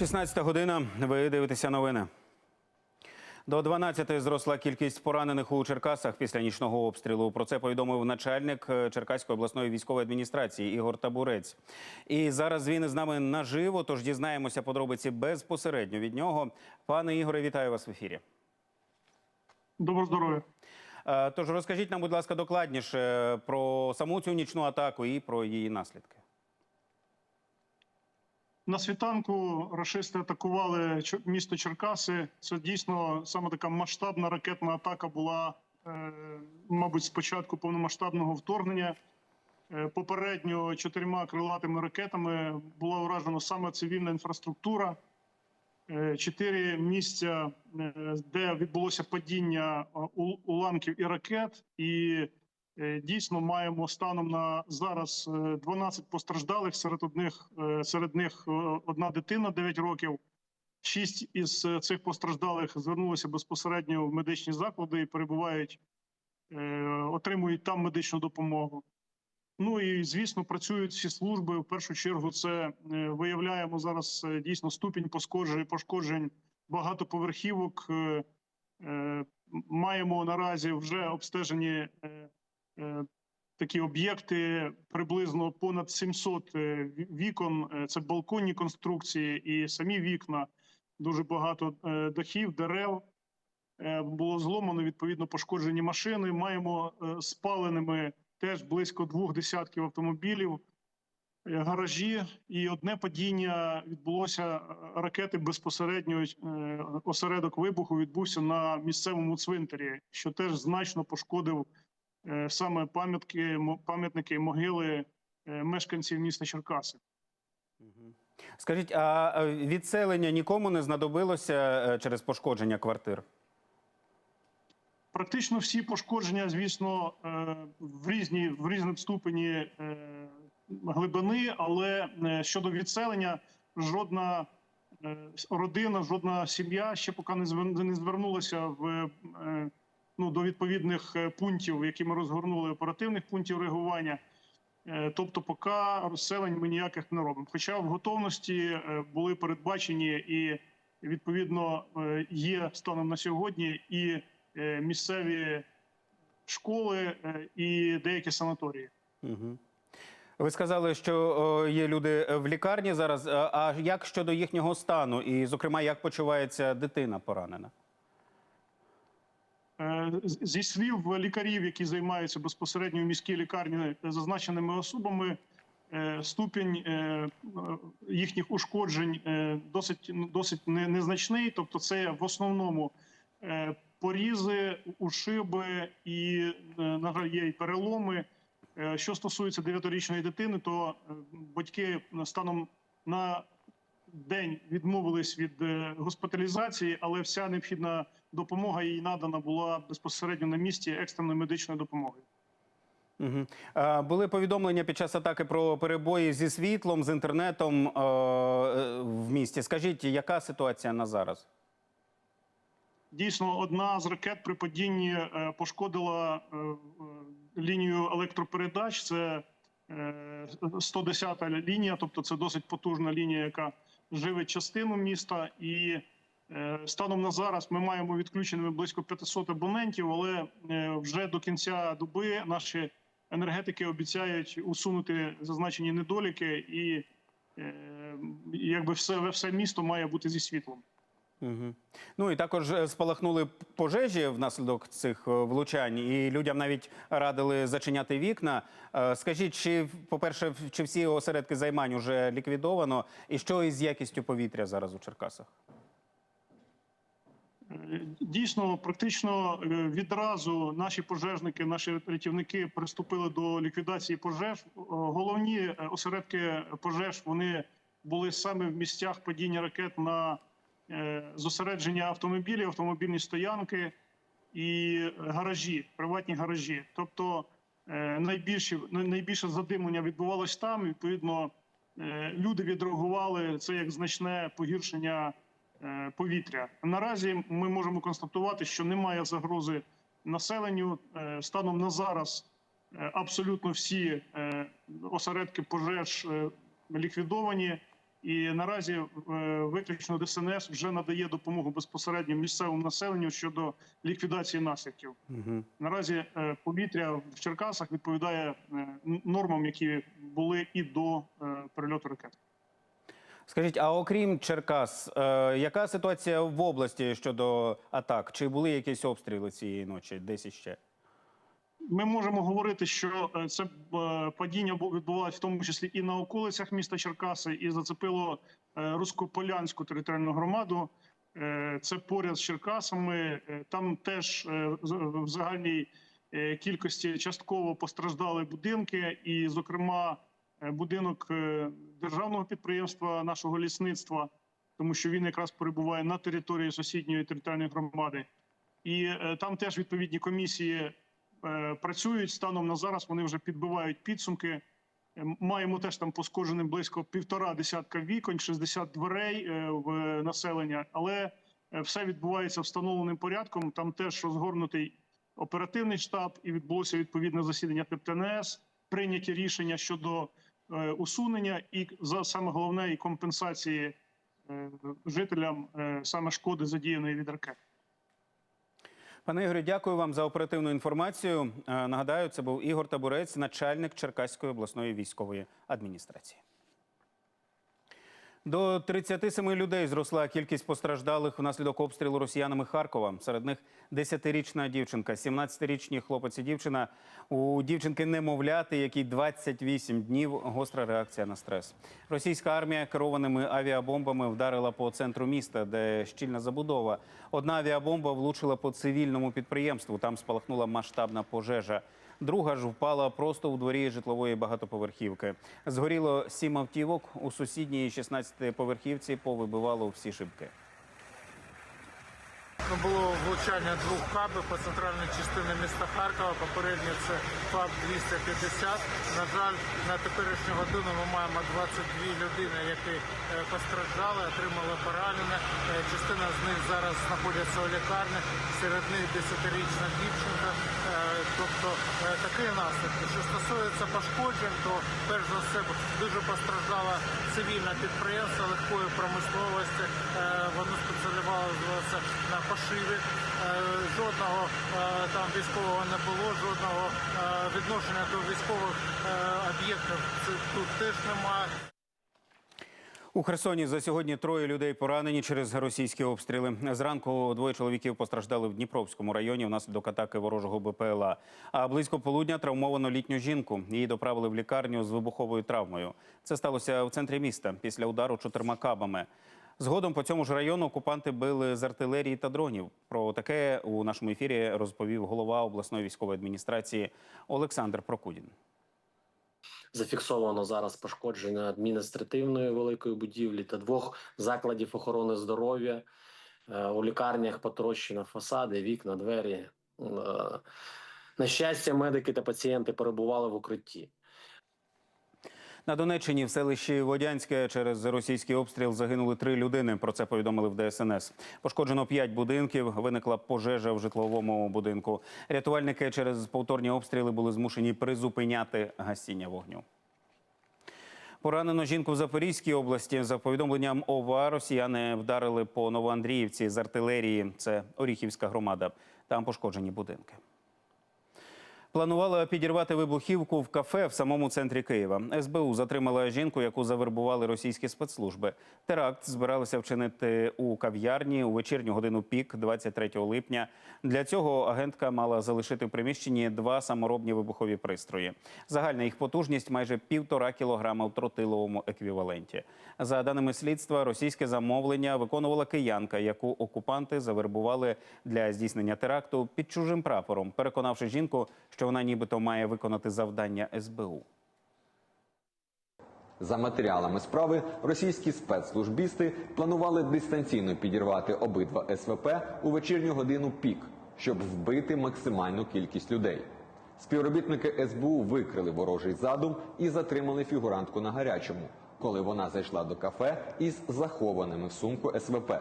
16 година. Ви дивитеся новини. До 12 зросла кількість поранених у Черкасах після нічного обстрілу. Про це повідомив начальник е, Черкаської обласної військової адміністрації Ігор Табурець. І зараз він із нами наживо. Тож дізнаємося подробиці безпосередньо від нього. Пане Ігоре, вітаю вас в ефірі. Доброго здоров'я. Е, Тож розкажіть нам, будь ласка, докладніше про саму цю нічну атаку і про її наслідки. На світанку рашисти атакували місто Черкаси. Це дійсно саме така масштабна ракетна атака була, е, мабуть, з початку повномасштабного вторгнення. Е, Попередньо чотирма крилатими ракетами була уражена саме цивільна інфраструктура. Е, Чотири місця, де відбулося падіння уламків і ракет, і Дійсно, маємо станом на зараз е, 12 постраждалих. Серед одних е, серед них е, одна дитина 9 років. Шість із е, цих постраждалих звернулися безпосередньо в медичні заклади і перебувають, е, отримують там медичну допомогу. Ну і звісно, працюють всі служби. В першу чергу, це е, виявляємо зараз е, дійсно ступінь пошкоджень, пошкоджень багатоповерхівок. Е, е, Маємо наразі вже обстежені е, е, такі об'єкти приблизно понад 700 е, вікон. Е, Це балконні конструкції і самі вікна. Дуже багато е, дахів, дерев. Е, Було зломано відповідно пошкоджені машини. Маємо е, спаленими теж близько двох десятків автомобілів, е, гаражі. І одне падіння відбулося е, ракети безпосередньо. е, Осередок вибуху відбувся на місцевому цвинтарі, що теж значно пошкодив е, саме пам'ятки, пам'ятники, могили е, мешканців міста Черкаси. Скажіть, а е, відселення нікому не знадобилося е, через пошкодження квартир? Практично всі пошкодження, звісно, е, в різні в різному ступені е, глибини, але е, щодо відселення, жодна е, родина, жодна сім'я ще поки не звер- не звернулася в е, ну до відповідних е, пунктів, які ми розгорнули оперативних пунктів реагування. Е, Тобто, поки розселень ми ніяких не робимо. Хоча в готовності е, були передбачені і відповідно є станом на сьогодні і місцеві школи і деякі санаторії. Угу. Ви сказали, що є люди в лікарні зараз. А як щодо їхнього стану? І, зокрема, як почувається дитина поранена? Е, Зі слів лікарів, які займаються безпосередньо в міській лікарні зазначеними особами, е, ступінь е, їхніх ушкоджень досить досить незначний. Тобто, це в основному порізи, ушиби і, є і переломи. Що стосується 9-річної дитини, то батьки станом на день відмовились від госпіталізації, але вся необхідна допомога їй надана була безпосередньо на місці екстреної медичної допомоги. Угу. Були повідомлення під час атаки про перебої зі світлом, з інтернетом е, е, в місті. Скажіть, яка ситуація на зараз? Дійсно, одна з ракет при падінні е, пошкодила е, лінію електропередач. Це е, 110-та лінія, тобто це досить потужна лінія, яка живить частину міста. І станом на зараз ми маємо відключеними близько 500 абонентів, але е, вже до кінця доби наші енергетики обіцяють усунути зазначені недоліки, і е, якби все, все місто має бути зі світлом. Угу. Ну і також е, спалахнули пожежі внаслідок цих е, влучань, і людям навіть радили зачиняти вікна. Е, Скажіть, чи по-перше, чи всі осередки займань вже ліквідовано, і що із якістю повітря зараз у Черкасах? Дійсно, практично е, відразу наші пожежники, наші рятівники приступили до ліквідації пожеж. Е, Головні е, осередки пожеж вони були саме в місцях падіння ракет на зосередження автомобілів, автомобільні стоянки і гаражі, приватні гаражі. Тобто е, найбільші найбільше задимлення відбувалось там. Відповідно, люди відреагували це як значне погіршення повітря. Наразі ми можемо констатувати, що немає загрози населенню. Е, Станом на зараз е, абсолютно всі е, осередки пожеж е, ліквідовані. І наразі е, виключно ДСНС вже надає допомогу безпосередньо місцевому населенню щодо ліквідації наслідків. Угу. Наразі е, повітря в Черкасах відповідає е, нормам, які були і до е, перельоту ракет. Скажіть, а окрім Черкас, е, яка ситуація в області щодо атак? Чи були якісь обстріли цієї ночі? Десь іще? Ми можемо говорити, що е, це е, падіння відбувалося в тому числі і на околицях міста Черкаси, і зацепило е, Руськополянську територіальну громаду. Це поряд з Черкасами. Там теж в загальній кількості частково постраждали будинки, і, зокрема, будинок державного підприємства нашого лісництва, тому що він якраз перебуває на території сусідньої територіальної громади. І е, там теж відповідні комісії е, працюють станом на зараз. Вони вже підбивають підсумки. Е, Маємо теж там пошкодженим близько півтора десятка вікон, 60 дверей в населення, але все відбувається встановленим порядком. Там теж розгорнутий оперативний штаб, і відбулося відповідне засідання ТПТНС, прийняті рішення щодо усунення і за саме головне і компенсації е, жителям е, саме шкоди задіяної від ракет. Пане Ігорю, дякую вам за оперативну інформацію. Е, Нагадаю, це був Ігор Табурець, начальник Черкаської обласної військової адміністрації. До 37 людей зросла кількість постраждалих внаслідок обстрілу росіянами Харкова. Серед них 10-річна дівчинка, 17-річні хлопець і дівчина. У дівчинки немовляти, якій 28 днів гостра реакція на стрес. Російська армія керованими авіабомбами вдарила по центру міста, де щільна забудова. Одна авіабомба влучила по цивільному підприємству. Там спалахнула масштабна пожежа. Друга ж впала просто у дворі житлової багатоповерхівки. Згоріло сім автівок. У сусідній 16-поверхівці повибивало всі шибки. Ну, Було влучання двох кабів по центральній частині міста Харкова. Попередньо це ФАБ 250. На жаль, на теперішню годину ми маємо 22 людини, які е, постраждали, отримали поранення. Е, Частина з них зараз знаходяться у лікарні. Серед них 10-річна дівчинка. Е, Тобто такі наслідки. Що стосується пошкоджень, то перш за все дуже постраждало цивільне підприємство легкої промисловості. Пошиві. Е, Жодного е, там військового не було, жодного е, відношення до військових об'єктів тут теж немає. У Херсоні за сьогодні троє людей поранені через російські обстріли. Зранку двоє чоловіків постраждали в Дніпровському районі внаслідок атаки ворожого БПЛА. А близько полудня травмовано літню жінку. Її доправили в лікарню з вибуховою травмою. Це сталося в центрі міста після удару чотирма кабами. Згодом по цьому ж району окупанти били з артилерії та дронів. Про таке у нашому ефірі розповів голова обласної військової адміністрації Олександр Прокудін. Зафіксовано зараз пошкодження адміністративної великої будівлі та двох закладів охорони здоров'я. Е, У лікарнях потрощено фасади, вікна, двері. Е, На щастя, медики та пацієнти перебували в укритті. На Донеччині в селищі Водянське через російський обстріл загинули три людини. Про це повідомили в ДСНС. Пошкоджено п'ять будинків. Виникла пожежа в житловому будинку. Рятувальники через повторні обстріли були змушені призупиняти гасіння вогню. Поранено жінку в Запорізькій області. За повідомленням ОВА, росіяни вдарили по Новоандріївці з артилерії. Це Оріхівська громада. Там пошкоджені будинки. Планувала підірвати вибухівку в кафе в самому центрі Києва. СБУ затримала жінку, яку завербували російські спецслужби. Теракт збиралися вчинити у кав'ярні у вечірню годину пік 23 липня. Для цього агентка мала залишити в приміщенні два саморобні вибухові пристрої. Загальна їх потужність майже півтора кілограма в тротиловому еквіваленті. За даними слідства, російське замовлення виконувала киянка, яку окупанти завербували для здійснення теракту під чужим прапором, переконавши жінку, що вона нібито має виконати завдання СБУ. За матеріалами справи російські спецслужбісти планували дистанційно підірвати обидва СВП у вечірню годину пік, щоб вбити максимальну кількість людей. Співробітники СБУ викрили ворожий задум і затримали фігурантку на гарячому, коли вона зайшла до кафе із захованими в сумку СВП.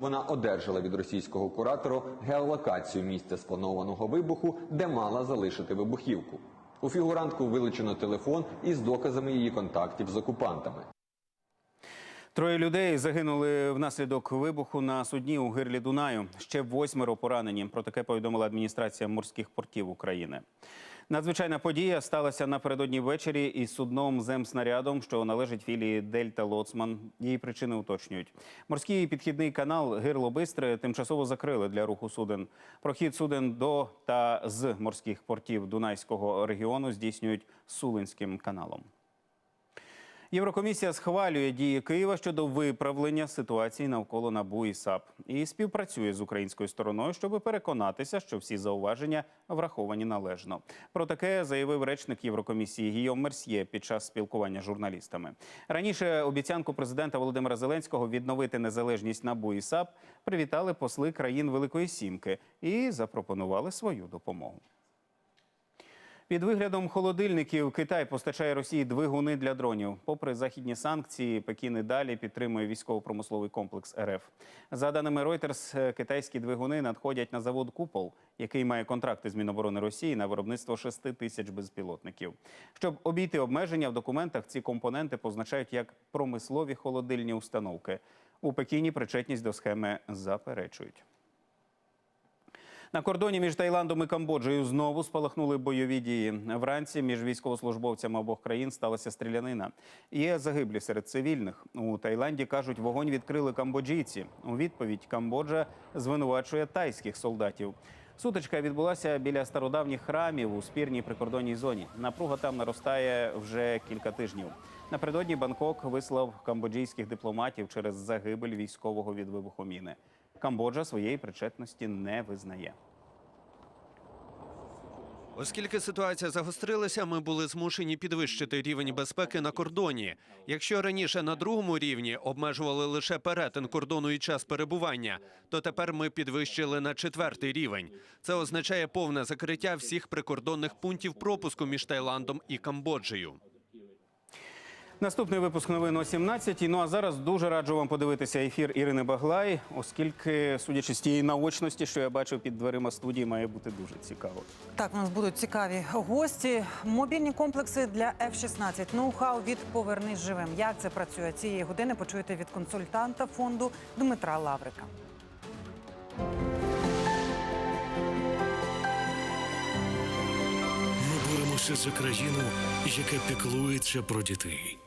Вона одержала від російського куратора геолокацію місця спланованого вибуху, де мала залишити вибухівку. У фігурантку вилучено телефон із доказами її контактів з окупантами. Троє людей загинули внаслідок вибуху на судні у гирлі Дунаю. Ще восьмеро поранені. Про таке повідомила адміністрація морських портів України. Надзвичайна подія сталася напередодні ввечері із судном земснарядом, що належить філії Дельта Лоцман. Її причини уточнюють. Морський підхідний канал Гирло Бистре тимчасово закрили для руху суден. Прохід суден до та з морських портів Дунайського регіону здійснюють Сулинським каналом. Єврокомісія схвалює дії Києва щодо виправлення ситуації навколо НАБУ і САП і співпрацює з українською стороною, щоб переконатися, що всі зауваження враховані належно. Про таке заявив речник Єврокомісії Гійом Мерсьє під час спілкування з журналістами. Раніше обіцянку президента Володимира Зеленського відновити незалежність НАБУ і САП привітали посли країн Великої Сімки і запропонували свою допомогу. Під виглядом холодильників Китай постачає Росії двигуни для дронів. Попри західні санкції, Пекін і далі підтримує військово-промисловий комплекс РФ. За даними Reuters, китайські двигуни надходять на завод Купол, який має контракти з Міноборони Росії на виробництво 6 тисяч безпілотників. Щоб обійти обмеження в документах, ці компоненти позначають як промислові холодильні установки. У Пекіні причетність до схеми заперечують. На кордоні між Таїландом і Камбоджею знову спалахнули бойові дії. Вранці між військовослужбовцями обох країн сталася стрілянина. Є загиблі серед цивільних. У Таїланді кажуть, вогонь відкрили камбоджійці. У відповідь Камбоджа звинувачує тайських солдатів. Сутичка відбулася біля стародавніх храмів у спірній прикордонній зоні. Напруга там наростає вже кілька тижнів. Напередодні Бангкок вислав камбоджійських дипломатів через загибель військового від вибуху міни. Камбоджа своєї причетності не визнає. Оскільки ситуація загострилася, ми були змушені підвищити рівень безпеки на кордоні. Якщо раніше на другому рівні обмежували лише перетин кордону і час перебування, то тепер ми підвищили на четвертий рівень. Це означає повне закриття всіх прикордонних пунктів пропуску між Таїландом і Камбоджею. Наступний випуск новин о 17 Ну а зараз дуже раджу вам подивитися ефір Ірини Баглай, оскільки, судячи з тієї наочності, що я бачив під дверима студії, має бути дуже цікаво. Так, у нас будуть цікаві гості. Мобільні комплекси для F-16. Ноу-хау від Повернись живим. Як це працює цієї години? Почуєте від консультанта фонду Дмитра Лаврика. Ми боремося за країну, яка піклується про дітей.